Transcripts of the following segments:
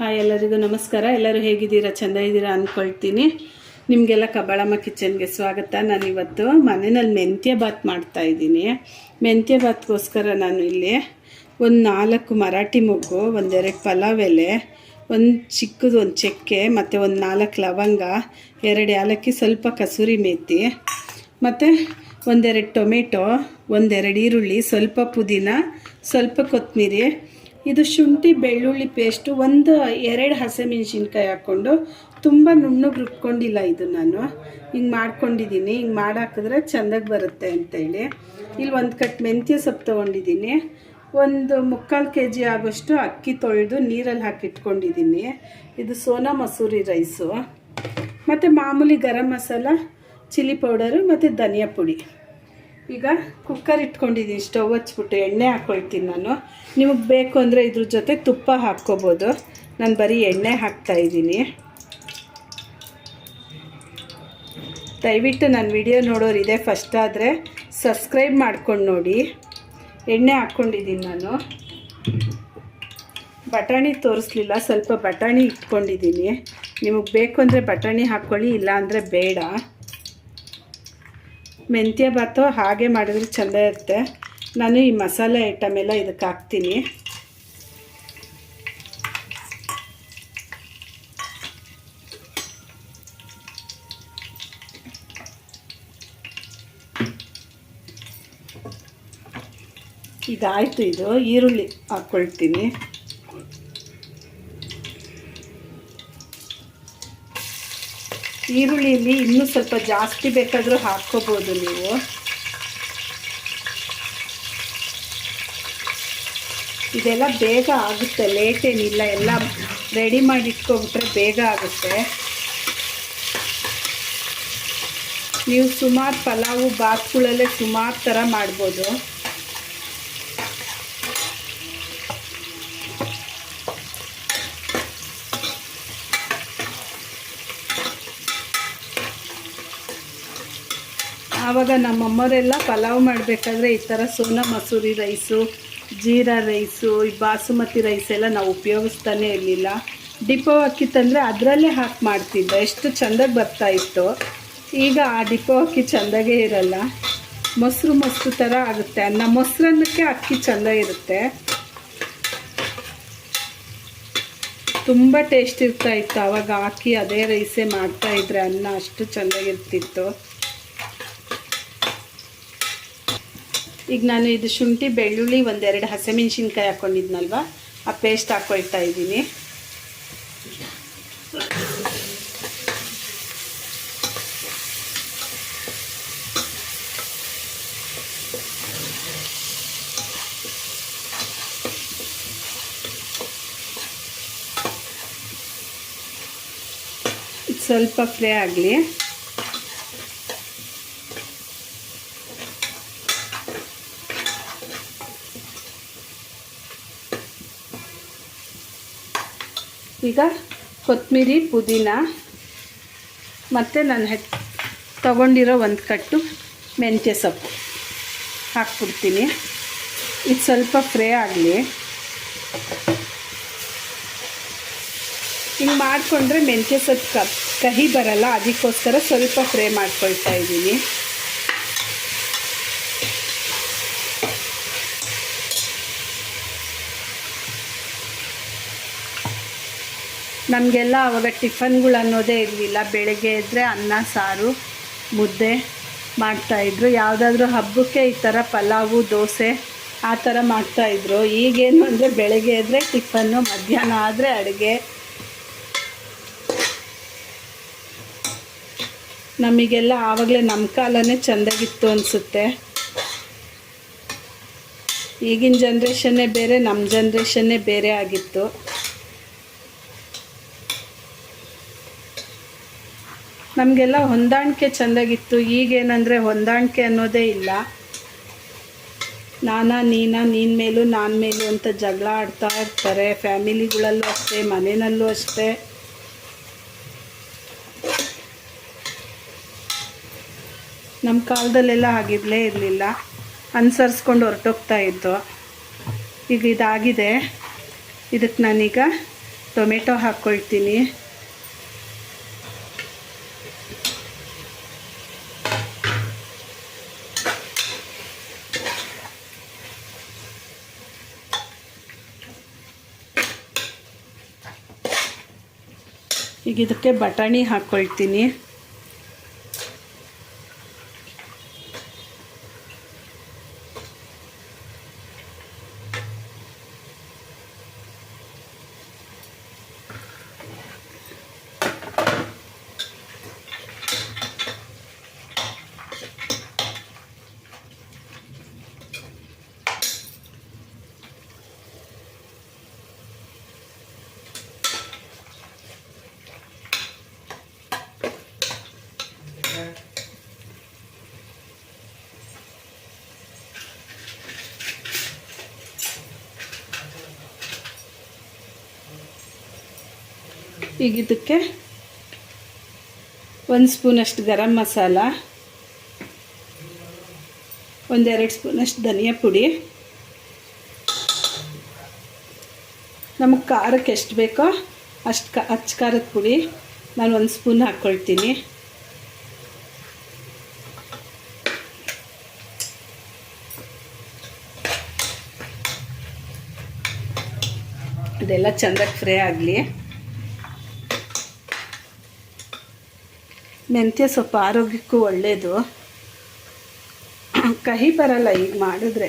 Hi ಎಲ್ಲರಿಗೂ ನಮಸ್ಕಾರ. ಎಲ್ಲರೂ ಹೇಗಿದ್ದೀರಾ? ಚೆಂದ ಇದ್ದೀರಾ ಅಂದ್ಕೊಳ್ತೀನಿ ನಿಮಗೆಲ್ಲ ಕಬಾಳಮ್ಮ ಕಿಚನ್ಗೆ ಸ್ವಾಗತ. ನಾನು ಇವತ್ತು ಮನೆಯಲ್ಲಿ ಮೆಂತ್ಯ ಬಾತ್ ಮಾಡ್ತಾ ಇದ್ದೀನಿ. ಮೆಂತ್ಯ ಬಾತ್ಗೋಸ್ಕರ ನಾನು ಇಲ್ಲಿ ಒಂದು ನಾಲ್ಕು ಮರಾಠಿ ಮೊಗ್ಗು, ಒಂದೆರಡು ಪಲಾವ್ ಎಲೆ, ಒಂದು ಚಿಕ್ಕದು ಒಂದು ಚಕ್ಕೆ, ಮತ್ತು ಒಂದು ನಾಲ್ಕು ಲವಂಗ, ಎರಡು ಏಲಕ್ಕಿ ಸ್ವಲ್ಪ ಕಸೂರಿ ಮೇಥಿ ಮತ್ತು ಒಂದೆರಡು ಟೊಮೆಟೊ, ಒಂದೆರಡು ಈರುಳ್ಳಿ, ಸ್ವಲ್ಪ ಪುದೀನ, ಸ್ವಲ್ಪ ಕೊತ್ತಂಬರಿ ಇದು ಶುಂಠಿ ಬೆಳ್ಳುಳ್ಳಿ ಪೇಸ್ಟು ಒಂದು ಎರಡು ಹಸಿಮೆಣ್ಸಿನ್ಕಾಯಿ ಹಾಕ್ಕೊಂಡು ತುಂಬ ನುಣ್ಣಗೆ ರುಬ್ಕೊಂಡಿಲ್ಲ ಇದು ನಾನು. ಹಿಂಗೆ ಮಾಡ್ಕೊಂಡಿದ್ದೀನಿ ಹಿಂಗೆ ಮಾಡಾಕಿದ್ರೆ ಚೆಂದಾಗಿ ಬರುತ್ತೆ ಅಂತೇಳಿ. ಇಲ್ಲಿ ಒಂದು ಕಟ್ ಮೆಂತ್ಯ ಸೊಪ್ಪು ತೊಗೊಂಡಿದ್ದೀನಿ ಒಂದು ಮುಕ್ಕಾಲು ಕೆ ಜಿ ಆಗೋಷ್ಟು ಅಕ್ಕಿ ತೊಳೆದು ನೀರಲ್ಲಿ ಹಾಕಿಟ್ಕೊಂಡಿದ್ದೀನಿ ಇದು ಸೋನಾ ಮಸೂರಿ ರೈಸು. ಮತ್ತು ಮಾಮೂಲಿ ಗರಂ ಮಸಾಲ, ಚಿಲ್ಲಿ ಪೌಡರು ಮತ್ತು ಧನಿಯಾ ಪುಡಿ. ಈಗ ಕುಕ್ಕರ್ ಇಟ್ಕೊಂಡಿದ್ದೀನಿ ಸ್ಟವ್ ಹಚ್ಬಿಟ್ಟು ಎಣ್ಣೆ ಹಾಕ್ಕೊಳ್ತೀನಿ ನಾನು. ನಿಮಗೆ ಬೇಕು ಅಂದರೆ ಇದ್ರ ಜೊತೆ ತುಪ್ಪ ಹಾಕ್ಕೋಬೋದು. ನಾನು ಬರೀ ಎಣ್ಣೆ ಹಾಕ್ತಾಯಿದ್ದೀನಿ ದಯವಿಟ್ಟು ನನ್ನ ವಿಡಿಯೋ ನೋಡೋರು ಇದೆ ಫಸ್ಟ್ ಆದರೆ ಸಬ್ಸ್ಕ್ರೈಬ್ ಮಾಡ್ಕೊಂಡು ನೋಡಿ. ಎಣ್ಣೆ ಹಾಕ್ಕೊಂಡಿದ್ದೀನಿ ನಾನು. ಬಟಾಣಿ ತೋರಿಸ್ಲಿಲ್ಲ, ಸ್ವಲ್ಪ ಬಟಾಣಿ ಇಟ್ಕೊಂಡಿದ್ದೀನಿ ನಿಮಗೆ ಬೇಕು ಅಂದರೆ ಬಟಾಣಿ ಹಾಕ್ಕೊಳ್ಳಿ ಇಲ್ಲಾಂದರೆ ಬೇಡ. ಮೆಂತ್ಯ ಭಾತು ಹಾಗೆ ಮಾಡಿದ್ರೆ ಚೆಂದ ಇರುತ್ತೆ. ನಾನು ಈ ಮಸಾಲೆ ಐಟಮ್ ಎಲ್ಲ ಇದಕ್ಕೆ ಹಾಕ್ತೀನಿ. ಇದಾಯಿತು ಇದು. ಈರುಳ್ಳಿ ಹಾಕ್ಕೊಳ್ತೀನಿ. ಈರುಳ್ಳಿಯಲ್ಲಿ ಇನ್ನೂ ಸ್ವಲ್ಪ ಜಾಸ್ತಿ ಬೇಕಾದರೂ ಹಾಕ್ಕೋಬೋದು ನೀವು. ಇದೆಲ್ಲ ಬೇಗ ಆಗುತ್ತೆ ಲೇಟ್ ಏನಿಲ್ಲ, ಎಲ್ಲ ರೆಡಿ ಮಾಡಿ ಇಟ್ಕೊಬಿಟ್ರೆ ಬೇಗ ಆಗುತ್ತೆ. ನೀವು ಸುಮಾರು ಪಲಾವು ಬಾತ್ಗಳಲ್ಲೇ ಸುಮಾರು ಥರ ಮಾಡ್ಬೋದು. ಆವಾಗ ನಮ್ಮಮ್ಮರೆಲ್ಲ ಪಲಾವ್ ಮಾಡಬೇಕಾದ್ರೆ ಈ ಥರ ಸೋನಾ ಮಸೂರಿ ರೈಸು, ಜೀರಾ ರೈಸು, ಈ ಬಾಸುಮತಿ ರೈಸ್ ಎಲ್ಲ ನಾವು ಉಪಯೋಗಿಸ್ತಾನೆ ಇರಲಿಲ್ಲ. ಡಿಪೋ ಅಕ್ಕಿ ತಂದರೆ ಅದರಲ್ಲೇ ಹಾಕಿ ಮಾಡ್ತಿದ್ದೆ. ಎಷ್ಟು ಚೆಂದಾಗಿ ಬರ್ತಾಯಿತ್ತು ಈಗ ಆ ಡಿಪೋ ಅಕ್ಕಿ ಚೆಂದಾಗೇ ಇರಲ್ಲ. ಮೊಸರು ಮೊಸರು ಥರ ಆಗುತ್ತೆ. ಅನ್ನ ಮೊಸರನ್ನಕ್ಕೆ ಅಕ್ಕಿ ಚೆಂದ ಇರುತ್ತೆ. ತುಂಬ ಟೇಸ್ಟ್ ಇರ್ತಾ ಇತ್ತು. ಆವಾಗ ಹಾಕಿ ಅದೇ ರೈಸೇ ಮಾಡ್ತಾಯಿದ್ರೆ ಅನ್ನ ಅಷ್ಟು ಚೆಂದಾಗಿರ್ತಿತ್ತು. ಈಗ ನಾನು ಇದು ಶುಂಠಿ, ಬೆಳ್ಳುಳ್ಳಿ ಒಂದೆರಡು ಹಸಿಮೆಣ್ಸಿನ್ಕಾಯಿ ಹಾಕ್ಕೊಂಡಿದ್ನಲ್ವ ಆ ಪೇಸ್ಟ್ ಹಾಕ್ಕೊಳ್ತಾ ಇದ್ದೀನಿ. ಇದು ಸ್ವಲ್ಪ ಫ್ರೈ ಆಗಲಿ. ಈಗ ಕೊತ್ತಂಬರಿ, ಪುದೀನ ಮತ್ತು ನಾನು ಹೆ ತಗೊಂಡಿರೋ ಒಂದು ಕಟ್ಟು ಮೆಂತ್ಯ ಸೊಪ್ಪು ಹಾಕ್ಬಿಡ್ತೀನಿ. ಇದು ಸ್ವಲ್ಪ ಫ್ರೈ ಆಗಲಿ. ಹಿಂಗೆ ಮಾಡಿಕೊಂಡ್ರೆ ಮೆಂತ್ಯ ಸೊಪ್ಪು ಕಹಿ ಬರಲ್ಲ, ಅದಕ್ಕೋಸ್ಕರ ಸ್ವಲ್ಪ ಫ್ರೈ ಮಾಡ್ಕೊಳ್ತಾ ಇದ್ದೀನಿ. ನಮಗೆಲ್ಲ ಆವಾಗ ಟಿಫನ್ಗಳು ಅನ್ನೋದೇ ಇರಲಿಲ್ಲ. ಬೆಳಗ್ಗೆ ಇದ್ದರೆ ಅನ್ನ, ಸಾರು, ಮುದ್ದೆ ಮಾಡ್ತಾಯಿದ್ರು ಯಾವುದಾದ್ರೂ ಹಬ್ಬಕ್ಕೆ ಈ ಥರ ಪಲಾವು, ದೋಸೆ ಆ ಥರ ಮಾಡ್ತಾಯಿದ್ರು ಈಗೇನು ಅಂದರೆ ಬೆಳಗ್ಗೆ ಇದ್ದರೆ ಟಿಫನ್ನು, ಮಧ್ಯಾಹ್ನ ಆದರೆ ಅಡುಗೆ. ನಮಗೆಲ್ಲ ಆವಾಗಲೇ ನಮ್ಮ ಕಾಲನೇ ಚೆಂದಾಗಿತ್ತು ಅನಿಸುತ್ತೆ. ಈಗಿನ ಜನ್ರೇಷನ್ನೇ ಬೇರೆ ನಮ್ಮ ಜನ್ರೇಷನ್ನೇ ಬೇರೆ ಆಗಿತ್ತು. ನಮಗೆಲ್ಲ ಹೊಂದಾಣಿಕೆ ಚೆಂದಾಗಿತ್ತು. ಈಗೇನಂದರೆ ಹೊಂದಾಣಿಕೆ ಅನ್ನೋದೇ ಇಲ್ಲ. ನಾನಾ, ನೀನಾ, ನೀನ್ ಮೇಲೂ ನಾನು ಮೇಲೂ ಅಂತ ಜಗಳ ಆಡ್ತಾ ಇರ್ತಾರೆ. ಫ್ಯಾಮಿಲಿಗಳಲ್ಲೂ ಅಷ್ಟೇ, ಮನೆಯಲ್ಲೂ ಅಷ್ಟೇ. ನಮ್ಮ ಕಾಲದಲ್ಲೆಲ್ಲ ಆಗಿರಲೇ ಇರಲಿಲ್ಲ. ಅನುಸರಿಸ್ಕೊಂಡು ಹೊರಟೋಗ್ತಾ ಇದ್ದು. ಈಗ ಇದಾಗಿದೆ. ಇದಕ್ಕೆ ನಾನೀಗ ಟೊಮೆಟೊ ಹಾಕ್ಕೊಳ್ತೀನಿ ಈಗ ಇದಕ್ಕೆ ಬಟಾಣಿ ಹಾಕ್ಕೊಳ್ತೀನಿ ಈಗ ಇದಕ್ಕೆ ಒಂದು ಸ್ಪೂನಷ್ಟು ಗರಂ ಮಸಾಲ, ಒಂದೆರಡು ಸ್ಪೂನಷ್ಟು ಧನಿಯಾ ಪುಡಿ. ನಮಗೆ ಖಾರಕ್ಕೆ ಎಷ್ಟು ಬೇಕೋ ಅಷ್ಟು ಕ ಅಚ್ಚ ಖಾರದ ಪುಡಿ ನಾನು ಒಂದು ಸ್ಪೂನ್ ಹಾಕ್ಕೊಳ್ತೀನಿ ಅದೆಲ್ಲ ಚೆಂದಾಗಿ ಫ್ರೈ ಆಗಲಿ. ಮೆಂತ್ಯ ಸೊಪ್ಪು ಆರೋಗ್ಯಕ್ಕೂ ಒಳ್ಳೆಯದು ಕಹಿ ಬರಲ್ಲ ಈಗ ಮಾಡಿದ್ರೆ.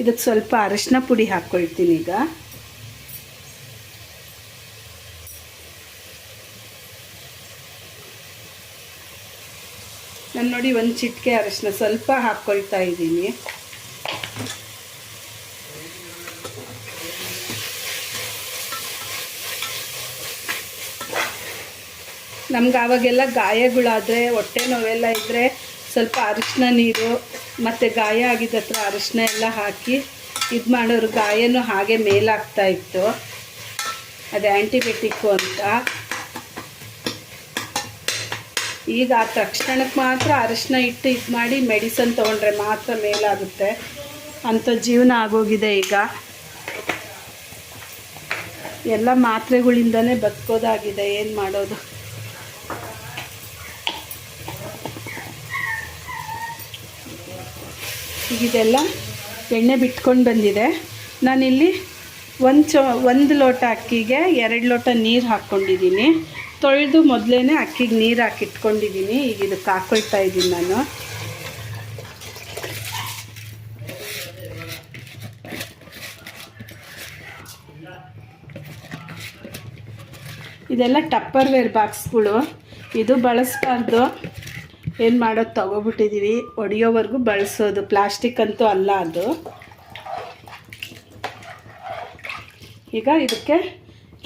ಇದಕ್ಕೆ ಸ್ವಲ್ಪ ಅರಶಿನ ಪುಡಿ ಹಾಕ್ಕೊಳ್ತೀನಿ ಈಗ. ನಾನು ನೋಡಿ ಒಂದು ಚಿಟಿಕೆ ಅರಿಶಿನ ಸ್ವಲ್ಪ ಹಾಕ್ಕೊಳ್ತಾ ಇದ್ದೀನಿ. ನಮ್ಗೆ ಆವಾಗೆಲ್ಲ ಗಾಯಗಳಾದರೆ, ಹೊಟ್ಟೆ ನೋವೆಲ್ಲ ಇದ್ದರೆ ಸ್ವಲ್ಪ ಅರಿಶಿನ ನೀರು ಮತ್ತು ಗಾಯ ಆಗಿದ್ದ ಹತ್ರ ಅರಿಶಿನ ಎಲ್ಲ ಹಾಕಿ ಇದು ಮಾಡೋರು ಗಾಯನೂ ಹಾಗೆ ಮೇಲಾಗ್ತಾ ಇತ್ತು. ಅದು ಆ್ಯಂಟಿಬಯೋಟಿಕ್ಕು ಅಂತ. ಈಗ ಆ ತಕ್ಷಣಕ್ಕೆ ಮಾತ್ರ ಅರಶಿನ ಇಟ್ಟು ಇದು ಮಾಡಿ ಮೆಡಿಸನ್ ತೊಗೊಂಡ್ರೆ ಮಾತ್ರ ಮೇಲಾಗುತ್ತೆ. ಅಂತ ಜೀವನ ಆಗೋಗಿದೆ ಈಗ. ಎಲ್ಲ ಮಾತ್ರೆಗಳಿಂದನೇ ಬದುಕೋದಾಗಿದೆ, ಏನು ಮಾಡೋದು? ಇದೆಲ್ಲ ಎಣ್ಣೆ ಬಿಟ್ಕೊಂಡು ಬಂದಿದೆ. ನಾನಿಲ್ಲಿ ಒಂದು ಚ, ಒಂದು ಲೋಟ ಅಕ್ಕಿಗೆ ಎರಡು ಲೋಟ ನೀರು ಹಾಕ್ಕೊಂಡಿದ್ದೀನಿ. ತೊಳೆದು ಮೊದಲೇ ಅಕ್ಕಿಗೆ ನೀರು ಹಾಕಿಟ್ಕೊಂಡಿದ್ದೀನಿ ಈಗ ಇದಕ್ಕೆ ಹಾಕೊಳ್ತಾ ಇದ್ದೀನಿ ನಾನು. ಇದೆಲ್ಲ ಟಪ್ಪರ್ ವೇರ್ ಬಾಕ್ಸ್ಗಳು. ಇದು ಬಳಸಬಾರ್ದು. ಏನು ಮಾಡೋದು ತೊಗೊಬಿಟ್ಟಿದ್ದೀವಿ ಒಡೆಯೋವರೆಗೂ ಬಳಸೋದು. ಪ್ಲಾಸ್ಟಿಕ್ ಅಂತೂ ಅಲ್ಲ ಅದು. ಈಗ ಇದಕ್ಕೆ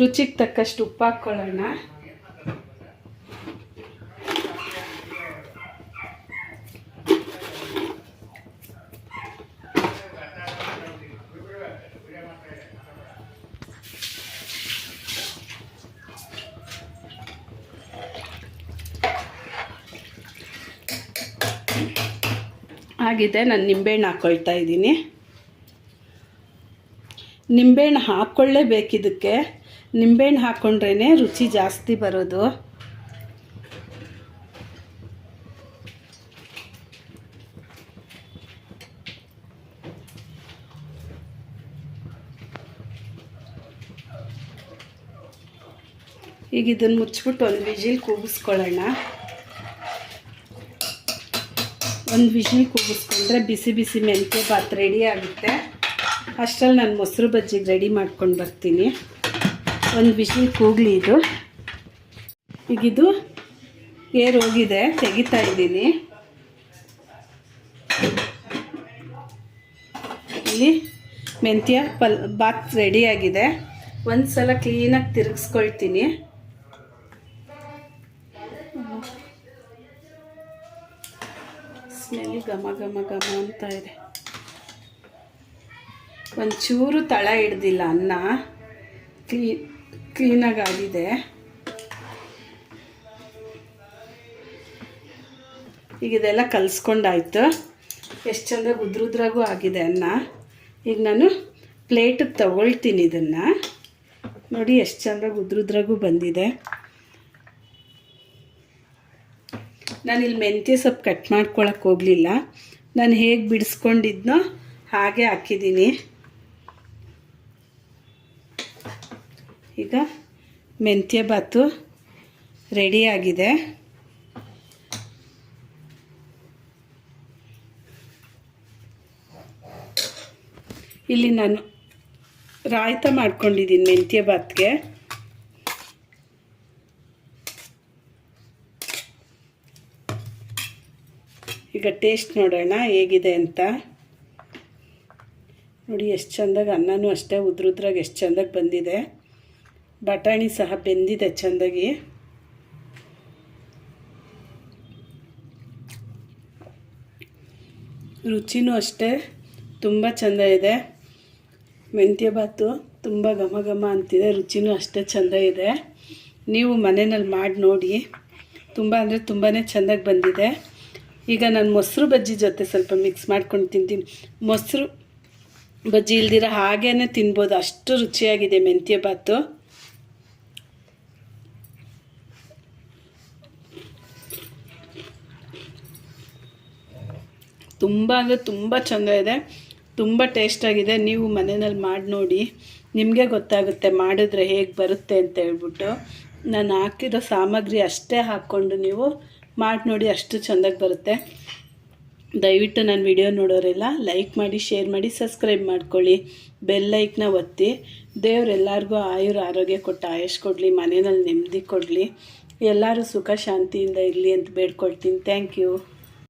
ರುಚಿಗೆ ತಕ್ಕಷ್ಟು ಉಪ್ಪು ಹಾಕ್ಕೊಳ್ಳೋಣ ಆಗಿದೆ ನಾನು ನಿಂಬೆಹಣ್ಣು ಹಾಕ್ಕೊಳ್ತಾ ಇದ್ದೀನಿ. ನಿಂಬೆಹಣ್ಣು ಹಾಕ್ಕೊಳ್ಳೇಬೇಕು ಇದಕ್ಕೆ ನಿಂಬೆಹಣ್ಣು ಹಾಕ್ಕೊಂಡ್ರೇ ರುಚಿ ಜಾಸ್ತಿ ಬರೋದು. ಈಗ ಇದನ್ನು ಮುಚ್ಚಿಬಿಟ್ಟು ಒಂದು ವಿಜಿಲ್ ಕೂಗಿಸ್ಕೊಳ್ಳೋಣ. ಒಂದು ವಿಜಿಲ್ ಕೂಗಿಸ್ಕೊಂಡ್ರೆ ಬಿಸಿ ಬಿಸಿ ಮೆಂತ್ಯ ಬಾತ್ ರೆಡಿ ಆಗುತ್ತೆ. ಅಷ್ಟರಲ್ಲಿ ನಾನು ಮೊಸರು ಬಜ್ಜಿಗೆ ರೆಡಿ ಮಾಡ್ಕೊಂಡು ಬರ್ತೀನಿ. ಒಂದು ವಿಜಿಲ್ ಕೂಗಲಿ ಇದು. ಈಗಿದು ಏರ್ ಹೋಗಿದೆ, ತೆಗಿತಾ ಇದ್ದೀನಿ. ಇಲ್ಲಿ ಮೆಂತ್ಯ ಪಲ್ ಬಾತ್ ರೆಡಿಯಾಗಿದೆ ಒಂದು ಸಲ ಕ್ಲೀನಾಗಿ ತಿರುಗಿಸ್ಕೊಳ್ತೀನಿ. ಸ್ಮೆಲ್ ಘಮ ಘಮ ಘಮ ಅಂತ ಇದೆ. ಒಂಚೂರು ತಳ ಹಿಡ್ದಿಲ್ಲ, ಅನ್ನ ಕ್ಲೀ ಕ್ಲೀನಾಗಿ ಆಗಿದೆ ಈಗ ಇದೆಲ್ಲ ಕಲಿಸ್ಕೊಂಡಾಯ್ತು. ಎಷ್ಟು ಚಂದ ಉದ್ರುದ್ರಾಗೂ ಆಗಿದೆ ಅನ್ನ. ಈಗ ನಾನು ಪ್ಲೇಟಿಗೆ ತಗೊಳ್ತೀನಿ ಇದನ್ನು. ನೋಡಿ ಎಷ್ಟು ಚಂದ ಉದ್ರುದ್ರಾಗೂ ಬಂದಿದೆ. ನಾನು ಇಲ್ಲಿ ಮೆಂತ್ಯ ಸೊಪ್ಪು ಕಟ್ ಮಾಡ್ಕೊಳಕ್ಕೆ ಹೋಗಲಿಲ್ಲ. ನಾನು ಹೇಗೆ ಬಿಡಿಸ್ಕೊಂಡಿದ್ನೋ ಹಾಗೆ ಹಾಕಿದ್ದೀನಿ. ಈಗ ಮೆಂತ್ಯ ಬಾತು ರೆಡಿಯಾಗಿದೆ ಇಲ್ಲಿ ನಾನು ರಾಯ್ತ ಮಾಡ್ಕೊಂಡಿದ್ದೀನಿ ಮೆಂತ್ಯ ಬಾತ್ಗೆ ಈಗ ಟೇಸ್ಟ್ ನೋಡೋಣ ಹೇಗಿದೆ ಅಂತ. ನೋಡಿ ಎಷ್ಟು ಚೆಂದಾಗಿ ಅನ್ನನೂ ಅಷ್ಟೇ ಉದ್ರುದ್ರಾಗ ಎಷ್ಟು ಚೆಂದಾಗಿ ಬಂದಿದೆ. ಬಟಾಣಿ ಸಹ ಬೆಂದಿದೆ ಚೆಂದಾಗಿ. ರುಚಿನೂ ಅಷ್ಟೇ, ತುಂಬ ಚೆಂದ ಇದೆ. ಮೆಂತ್ಯ ಬಾತು ತುಂಬ ಘಮ ಘಮ ಅಂತಿದೆ, ರುಚಿನೂ ಅಷ್ಟೇ ಚೆಂದ ಇದೆ. ನೀವು ಮನೆಯಲ್ಲಿ ಮಾಡಿ ನೋಡಿ. ತುಂಬ ಅಂದರೆ ತುಂಬಾ ಚೆಂದಾಗಿ ಬಂದಿದೆ. ಈಗ ನಾನು ಮೊಸರು ಬಜ್ಜಿ ಜೊತೆ ಸ್ವಲ್ಪ ಮಿಕ್ಸ್ ಮಾಡ್ಕೊಂಡು ತಿಂತೀನಿ. ಮೊಸರು ಬಜ್ಜಿ ಇಲ್ದಿರೋ ಹಾಗೇ ತಿನ್ಬೋದು. ಅಷ್ಟು ರುಚಿಯಾಗಿದೆ ಮೆಂತ್ಯ ಬಾತು ತುಂಬ ಅಂದರೆ ತುಂಬ ಚೆಂದ ಇದೆ. ತುಂಬ ಟೇಸ್ಟಾಗಿದೆ ನೀವು ಮನೆಯಲ್ಲಿ ಮಾಡಿ ನೋಡಿ. ನಿಮಗೆ ಗೊತ್ತಾಗುತ್ತೆ ಮಾಡಿದ್ರೆ ಹೇಗೆ ಬರುತ್ತೆ ಅಂತ ಹೇಳ್ಬಿಟ್ಟು. ನಾನು ಹಾಕಿರೋ ಸಾಮಗ್ರಿ ಅಷ್ಟೇ ಹಾಕ್ಕೊಂಡು ನೀವು ಮಾಡಿ ನೋಡಿ, ಅಷ್ಟು ಚೆಂದಾಗಿ ಬರುತ್ತೆ. ದಯವಿಟ್ಟು ನನ್ನ ವಿಡಿಯೋ ನೋಡೋರೆಲ್ಲ ಲೈಕ್ ಮಾಡಿ, ಶೇರ್ ಮಾಡಿ, ಸಬ್ಸ್ಕ್ರೈಬ್ ಮಾಡ್ಕೊಳ್ಳಿ. ಬೆಲ್ ಲೈಕ್ನ ಒತ್ತಿ. ದೇವ್ರೆಲ್ಲರಿಗೂ ಆಯುರ್ ಆರೋಗ್ಯ ಕೊಟ್ಟು ಆಯುಷ್ ಕೊಡಲಿ, ಮನೆಯಲ್ಲಿ ನೆಮ್ಮದಿ ಕೊಡಲಿ. ಎಲ್ಲರೂ ಸುಖ, ಶಾಂತಿಯಿಂದ ಇರಲಿ ಅಂತ ಬೇಡ್ಕೊಳ್ತೀನಿ. Thank you.